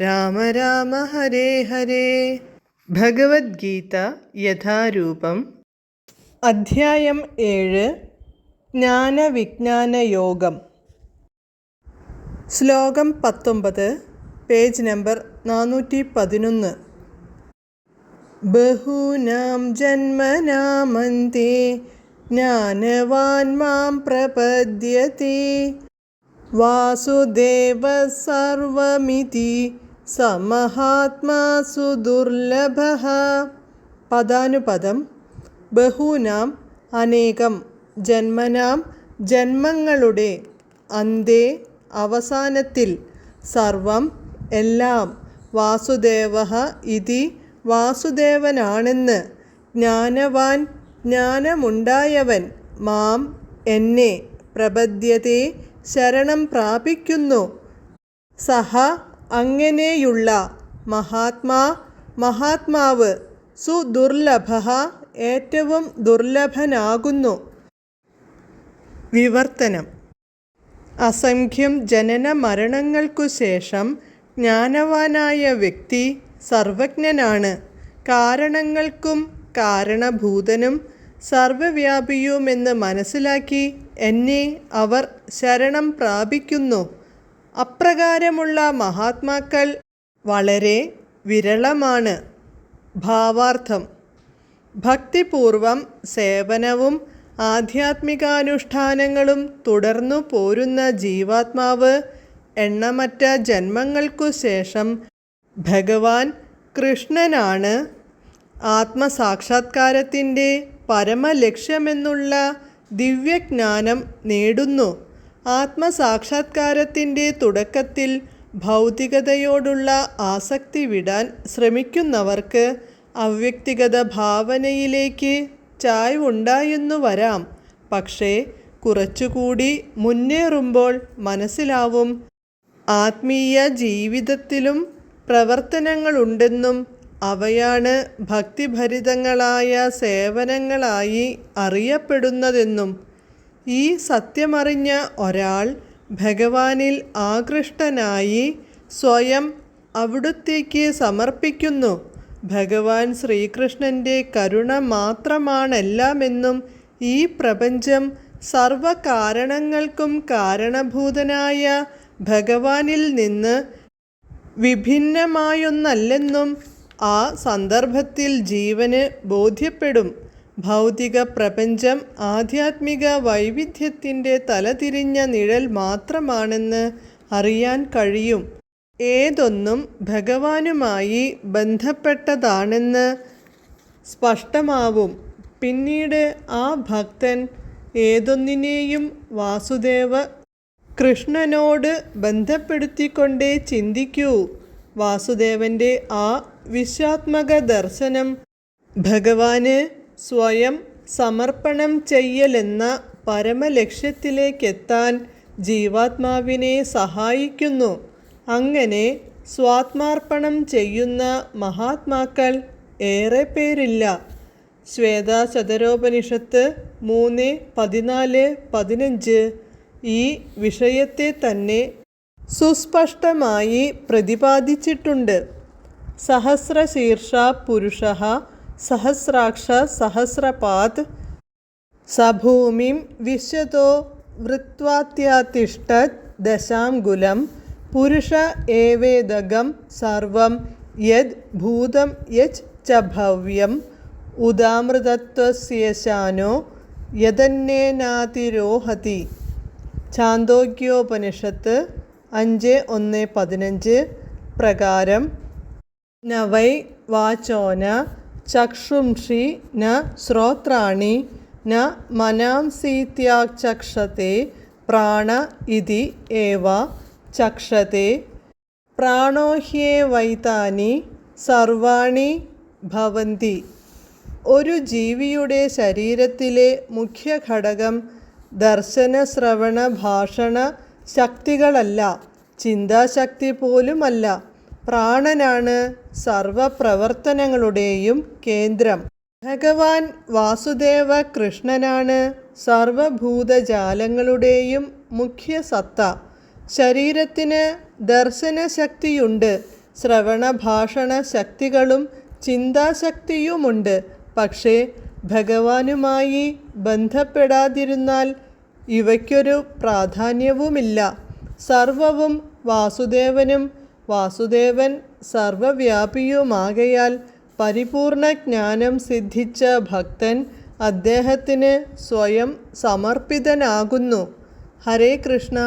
രാമ രാമ ഹരേ ഹരേ. ഭഗവത്ഗീത യഥാരൂപം. അധ്യായം ഏഴ്. ജ്ഞാനവിജ്ഞാന യോഗം. ശ്ലോകം പത്തൊമ്പത് പേജ് നമ്പർ നാനൂറ്റി പതിനൊന്ന്. ബഹൂനാം ജന്മനാമന്തേ ജ്ഞാനവാൻ മാം പ്രപദ്യത്തെ വാസുദേവ സർവമിതി സമഹാത്മാസു ദുർലഭ. പദാനുപദം ബഹൂനാം അനേകം ജന്മനാം ജന്മങ്ങളുടെ അന്തേ അവസാനത്തിൽ സർവം എല്ലാം വാസുദേവ ഇതി വാസുദേവനാണെന്ന് ജ്ഞാനവാൻ ജ്ഞാനമുണ്ടായവൻ മാം എന്നെ പ്രബദ്ധ്യതേ ശരണം പ്രാപിക്കുന്നു. സഹ അങ്ങനെയുള്ള മഹാത്മാ മഹാത്മാവ് സുദുർലഭ ഏറ്റവും ദുർലഭനാകുന്നു. വിവർത്തനം. അസംഖ്യം ജനന മരണങ്ങൾക്കു ശേഷം ജ്ഞാനവാനായ വ്യക്തി സർവജ്ഞനാണ്. കാരണങ്ങൾക്കും കാരണഭൂതനും സർവവ്യാപിയുമെന്ന് മനസ്സിലാക്കി എന്നെ അവർ ശരണം പ്രാപിക്കുന്നു. അപ്രകാരമുള്ള മഹാത്മാക്കൾ വളരെ വിരളമാണ്. ഭാവാർത്ഥം. ഭക്തിപൂർവം സേവനവും ആധ്യാത്മികാനുഷ്ഠാനങ്ങളും തുടർന്നു പോരുന്ന ജീവാത്മാവ് എണ്ണമറ്റ ജന്മങ്ങൾക്കു ശേഷം ഭഗവാൻ കൃഷ്ണനാണ്. ആത്മസാക്ഷാത്കാരത്തിന്റെ പരമലക്ഷ്യമെന്നുള്ള ദിവ്യജ്ഞാനം നേടുന്നു. ആത്മസാക്ഷാത്കാരത്തിന്റെ തുടക്കത്തിൽ ഭൗതികതയോടുള്ള ആസക്തി വിടാൻ ശ്രമിക്കുന്നവർക്ക് അവ്യക്തിഗത ഭാവനയിലേക്ക് ചായ്വുണ്ടായെന്നു വരാം. പക്ഷേ കുറച്ചുകൂടി മുന്നേറുമ്പോൾ മനസ്സിലാവും ആത്മീയ ജീവിതത്തിലും പ്രവർത്തനങ്ങളുണ്ടെന്നും അവയാണ് ഭക്തിഭരിതങ്ങളായ സേവനങ്ങളായി അറിയപ്പെടുന്നതെന്നും ഈ സത്യമറിഞ്ഞ ഒരാൾ ഭഗവാനിൽ ആകൃഷ്ടനായി സ്വയം അവിടുത്തേക്ക് സമർപ്പിക്കുന്നു. ഭഗവാൻ ശ്രീകൃഷ്ണന്റെ കരുണ മാത്രമാണെല്ലാമെന്നും ഈ പ്രപഞ്ചം സർവകാരണങ്ങൾക്കും കാരണഭൂതനായ ഭഗവാനിൽ നിന്ന് വിഭിന്നമായൊന്നല്ലെന്നും ആ സന്ദർഭത്തിൽ ജീവന് ബോധ്യപ്പെടും. ഭൗതിക പ്രപഞ്ചം ആധ്യാത്മിക വൈവിധ്യത്തിന്റെ തലതിരിഞ്ഞ നിഴൽ മാത്രമാണെന്ന് അറിയാൻ കഴിയും. ഏതൊന്നും ഭഗവാനുമായി ബന്ധപ്പെട്ടതാണെന്ന് സ്പഷ്ടമാവും. പിന്നീട് ആ ഭക്തൻ ഏതൊന്നിനെയും വാസുദേവ കൃഷ്ണനോട് ബന്ധപ്പെടുത്തിക്കൊണ്ടേ ചിന്തിക്കൂ. വാസുദേവന്റെ ആ വിശ്വാത്മക ദർശനം ഭഗവാന് സ്വയം സമർപ്പണം ചെയ്യലെന്ന പരമലക്ഷ്യത്തിലേക്കെത്താൻ ജീവാത്മാവിനെ സഹായിക്കുന്നു. അങ്ങനെ സ്വാത്മാർപ്പണം ചെയ്യുന്ന മഹാത്മാക്കൾ ഏറെ പേരില്ല. ശ്വേതാചതരോപനിഷത്ത് മൂന്ന് പതിനാല് പതിനഞ്ച് ഈ വിഷയത്തെ തന്നെ സുസ്പഷ്ടമായി പ്രതിപാദിച്ചിട്ടുണ്ട്. സഹസ്രശീർഷ പുരുഷ സഹസ്രാക്ഷ സഹസ്രപാത് സഭൂമിം വിശ്വതോ വൃത്വാത്യാതിഷ്ഠത് ദശാംഗുലം പുരുഷ ഏവേദകം സർവം യദ് ഭൂതം യച്ച് ച ഭവ്യം ഉദാമൃതത്വസ്യേശാനോ യതന്നേനാതിരോഹതി ചാന്തോക്യോപനിഷത്ത് അഞ്ച് ഒന്ന് പതിനഞ്ച്. പ്രകാരം നവൈ വാചോന ചക്ഷുംഷി ന ശ്രോത്രാണി ന മനാംസീത്യാചക്ഷത്തെ പ്രാണ ഇതി ഏവ ചക്ഷത്തെ പ്രാണോ ഹ്യേവൈതാനി സർവാണി ഭവന്തി. ഒരു ജീവിയുടെ ശരീരത്തിലെ മുഖ്യ ഘടകം ദർശന ശ്രവണ ഭാഷണ ശക്തികളല്ല ചിന്താശക്തി പോലുമല്ല. പ്രാണനാണ് സർവപ്രവർത്തനങ്ങളുടെയും കേന്ദ്രം. ഭഗവാൻ വാസുദേവ കൃഷ്ണനാണ് സർവഭൂതജാലങ്ങളുടെയും മുഖ്യ സത്ത. ശരീരത്തിന് ദർശനശക്തിയുണ്ട് ശ്രവണഭാഷണ ശക്തികളും ചിന്താശക്തിയുമുണ്ട്. പക്ഷേ ഭഗവാനുമായി ബന്ധപ്പെടാതിരുന്നാൽ ഇവയ്ക്കൊരു പ്രാധാന്യവുമില്ല. സർവവും വാസുദേവനും വാസുദേവൻ സർവവ്യാപിയുമാകയാൽ പരിപൂർണ ജ്ഞാനം സിദ്ധിച്ച ഭക്തൻ അദ്ദേഹത്തിന് സ്വയം സമർപ്പിതനാകുന്നു. ഹരേ കൃഷ്ണ.